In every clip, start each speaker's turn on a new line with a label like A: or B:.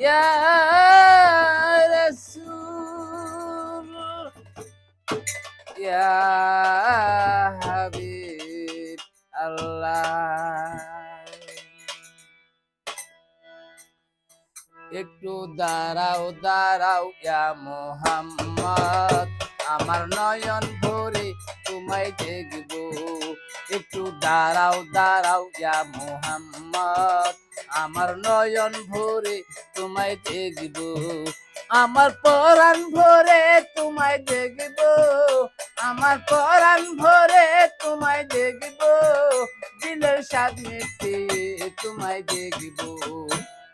A: ইয়া রাসূল ইয়া হাবিব আল্লাহ একটু দাঁড়াও দাঁড়াও, ইয়া মোহাম্মদ। আমার নয়ন ভরে তোমায় দেখব। একটু দাঁড়াও দাঁড়াও, ইয়া মোহাম্মদ। আমার নয়ন ভরে তোমায় দেখব। আমার পরাণ ভরে তোমায় দেখব। আমার পরাণ ভরে তোমায় দেখব। দিলের স্বাদ মিটিয়ে তোমায় দেখব।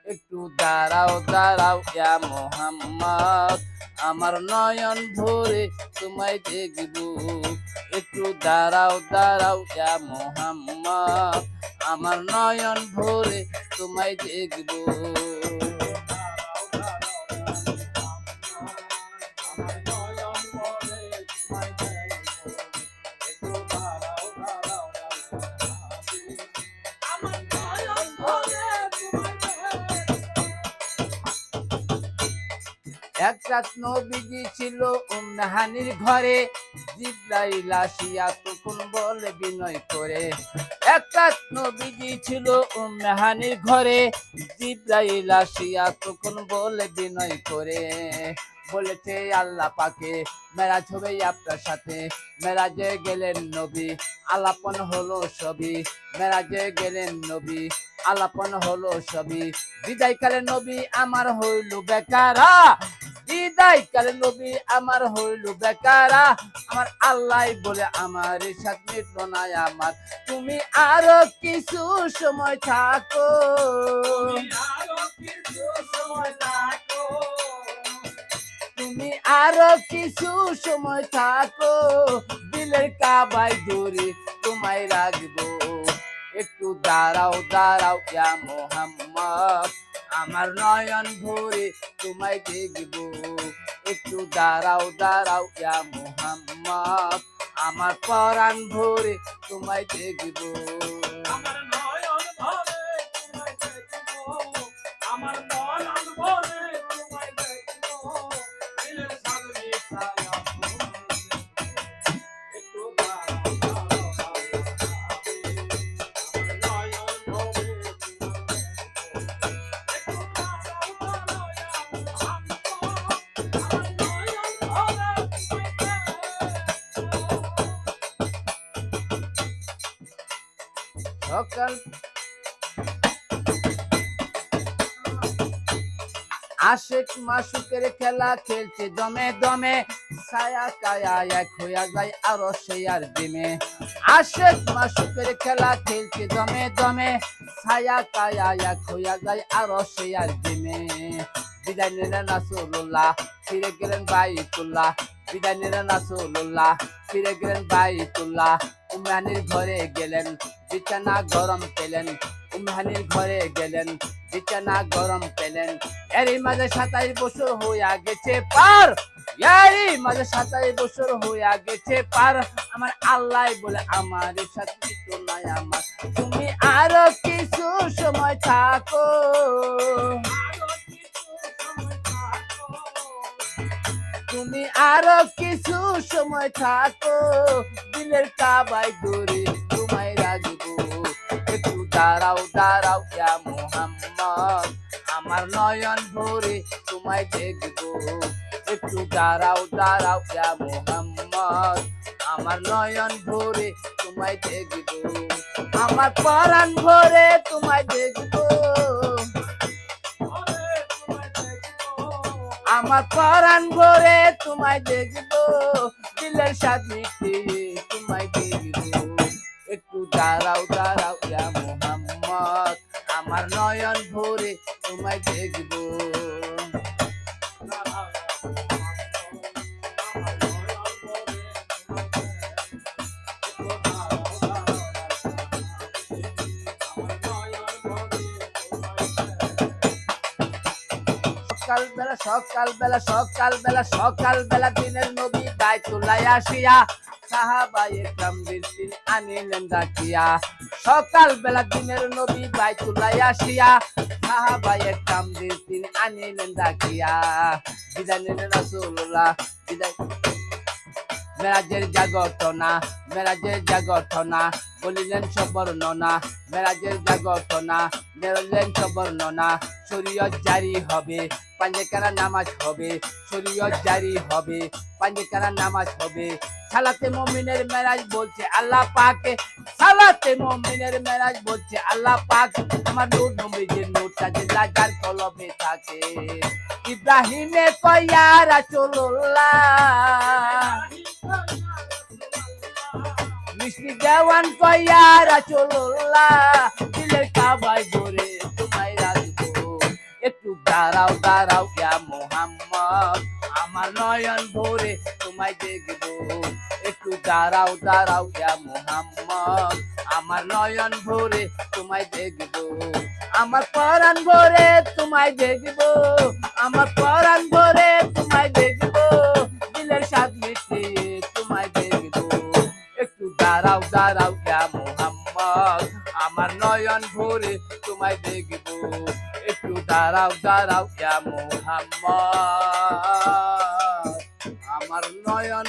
A: একটু দাঁড়াও দাঁড়াও ইয়া মোহাম্মদ। আমার নয়ন ভরে তোমায় দেখব। একটু দাঁড়াও দাঁড়াও, ইয়া মোহাম্মদ। আমার নয়ন ভরে তোমায় দেখব। এক রাত নবীজি ছিল উম্মাহানির ঘরে। জিব্রাইল আসিয়া তখন বলে বিনয় করে। এক রাত নবীজি ছিল উম্মাহানির ঘরে। জিব্রাইল আসিয়া তখন বলে বিনয় করে। বলেছে, আল্লাহ পাকে, মেরাজ হবে আপনার সাথে। মেরাজে গেলেন নবী, আলাপন হলো সবই। মেরাজে গেলেন নবী, আলাপন হলো সবই। বিদায়কালে নবী, আমার হইল বেকারা। বিদায় কালে নবী আমার হইল বেকারা। আমার আল্লাহ বলে আমার সাথ মিটলো না আমার। তুমি আরও কিছু সময় থাকো। তুমি আরও কিছু সময় থাকো। দিলের কাবাই ধরে তোমায় রাখব। একটু দাঁড়াও দাঁড়াও ইয়া মোহাম্মদ। আমার নয়ন ভরে তোমায় দেখব। একটু দাঁড়াও দাঁড়াও, ইয়া মোহাম্মদ। আমার পরাণ ভরে তোমায় দেখব।
B: আমার
A: সকাল। আশেক মাসুকের খেলা খেলছে দমে দমে। ছায়া কায়া এক হইয়া যায় আরও সে আর দিমে আশেক মাসুকের খেলা খেলছে দমে দমে। ছায়া কায়া এক হইয়া যায় আরও সে আর দিমে বিদায় নিলেন রাসূলুল্লাহ, ফিরে গেলেন বাইতুল্লাহ। বিদায় নিলেন রাসূলুল্লাহ, ফিরে গেলেন বাইতুল্লাহ। উমরানির ঘরে গেলেন, বিছানা গরম পেলেন। উমরানির ঘরে গেলেন, বিছানা গরম পেলেন। এরই মাঝে সাতাইশ বছর হইয়া গেছে পার। এরই মাঝে সাতাইশ বছর হইয়া গেছে পার। আমার আল্লাহ বলে, আমার সাথে তো নাই আমার। তুমি আরও কিছু সময় থাকো। তুমি আরও কিছু সময় থাকো। দিলের কাবাই ধরে তোমায় রাখব। একটু দাঁড়াও দাঁড়াও ইয়া মোহাম্মদ। আমার নয়ন ভরে তোমায় দেখব। একটু দাঁড়াও দাঁড়াও ইয়া মোহাম্মদ। আমার নয়ন ভরে তোমায় দেখব। আমার পরাণ ভরে তোমায় আমার পরাণ ভরে তোমায় দেখব, দিলের সাথে তোমায় দেখব। একটু দাঁড়াও দাঁড়াও ইয়া মোহাম্মদ আমার নয়ন ভরে তোমায় দেখব। সকাল বেলা সকাল বেলা সকাল বেলা সকাল বেলা দিনের আসিয়া, সাহাবায়ে কামবির দিন আনিলেন ডাকিয়া। সকাল বেলা দিনের নবী আসিয়া নিলেন রাসূলুল্লাহ, বিদায়। মেরাজের জাগরটনা মেরাজের জাগরটনা বলিলেন সবর্ণনা, মেরাজের জাগরটনা মেরলেন সবর্ণনা, শরীয়ত জারি হবে। পাঞ্জেকারা নামাজ হবে, শরীয়ত জারি হবে পাঞ্জেকারা নামাজ হবে। সালাতে মমিনের মেরাজ বলছে, আল্লাহ পাকে, সালাতে মমিনের মেরাজ বলছে, আল্লাহ পাক আমার নূর নবীজির নূরটা যে লাজার কলমে থাকে। ইব্রাহিমে কয়া রাসূলুল্লাহ। মিষ্টি দেওয়ান কয়া রাসূলুল্লাহ। দিলের কাবায় একটু দাঁড়াও দাঁড়াও, ইয়া মোহাম্মদ। আমার নয়ন ভোরে তোমায় দেখব। একটু দাঁড়াও দাঁড়াও, ইয়া মোহাম্মদ। আমার নয়ন ভোরে তোমায় দেখব। আমার পরাণ ভোরে তোমায় দেখব। আমার পরাণ ভরে তোমায় দেখব। দিলের মিটিয়ে তোমায় দেখব। একটু দাঁড়াও দাঁড়াও দাঁড়াও দাঁড়াও ইয়া মোহাম্মদ। আমার নয়ন